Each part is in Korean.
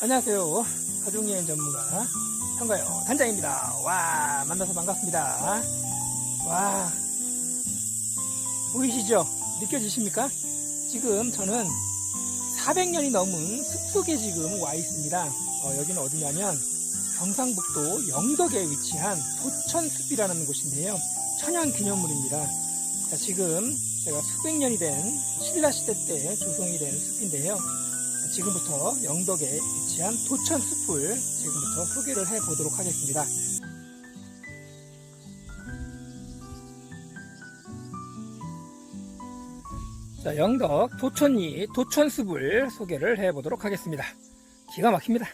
안녕하세요. 가족여행 전문가 한가요 단장입니다. 와 만나서 반갑습니다. 와 보이시죠? 느껴지십니까? 지금 저는 400년이 넘은 숲속에 지금 와 있습니다. 어, 여기는 어디냐면 경상북도 영덕에 위치한 도천숲이라는 곳인데요. 천연기념물입니다. 자, 지금 제가 수백 년이 된 신라시대 때 조성이 된 숲인데요. 지금부터 영덕에 위치한 도천 숲을 지금부터 소개를 해 보도록 하겠습니다. 자, 영덕 도천리 도천숲을 소개를 해 보도록 하겠습니다. 기가 막힙니다.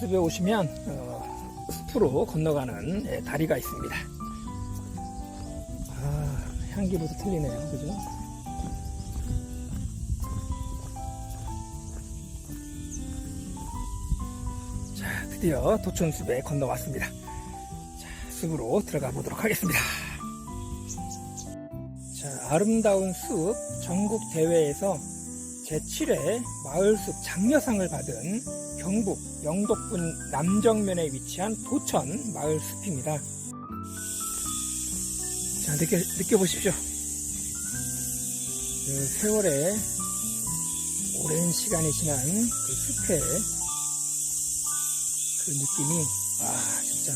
숲에 오시면 어, 숲으로 건너가는 예, 다리가 있습니다. 아, 향기부터 틀리네요. 그죠? 드디어 도천숲에 건너왔습니다. 자, 숲으로 들어가 보도록 하겠습니다. 자, 아름다운 숲 전국 대회에서 제7회 마을숲 장려상을 받은 경북 영덕군 남정면에 위치한 도천 마을숲입니다. 자, 느껴, 느껴보십시오. 그 세월에 오랜 시간이 지난 그 숲의 그 느낌이, 아, 진짜,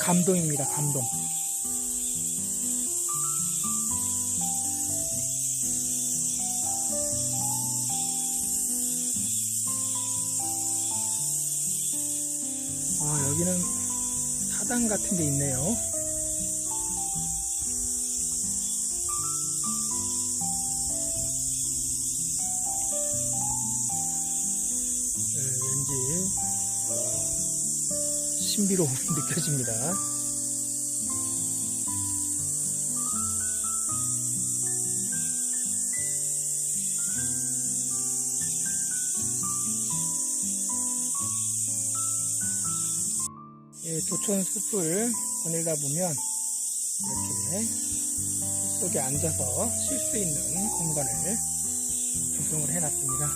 감동입니다, 감동. 아, 여기는 사당 같은 데 있네요. 네, 왠지 어, 신비로움이 느껴집니다. 예, 도천 숲을 거닐다 보면 이렇게 숲 속에 앉아서 쉴 수 있는 공간을 조성을 해놨습니다.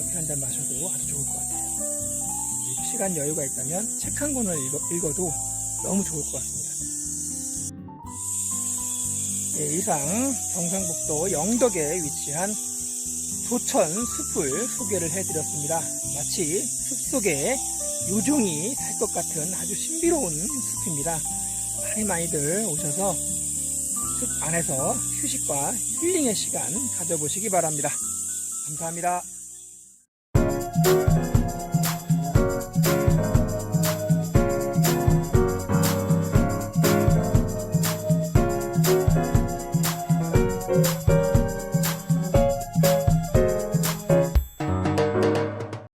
네, 커피 한 잔 마셔도 아주 좋을 것 같아요. 시간 여유가 있다면 책 한 권을 읽어, 도 너무 좋을 것 같습니다. 예, 이상 경상북도 영덕에 위치한 도천 숲을 소개를 해드렸습니다. 마치 숲속에 요종이 살 것 같은 아주 신비로운 숲입니다. 많이 많이들 오셔서 숲 안에서 휴식과 힐링의 시간 가져보시기 바랍니다. 감사합니다.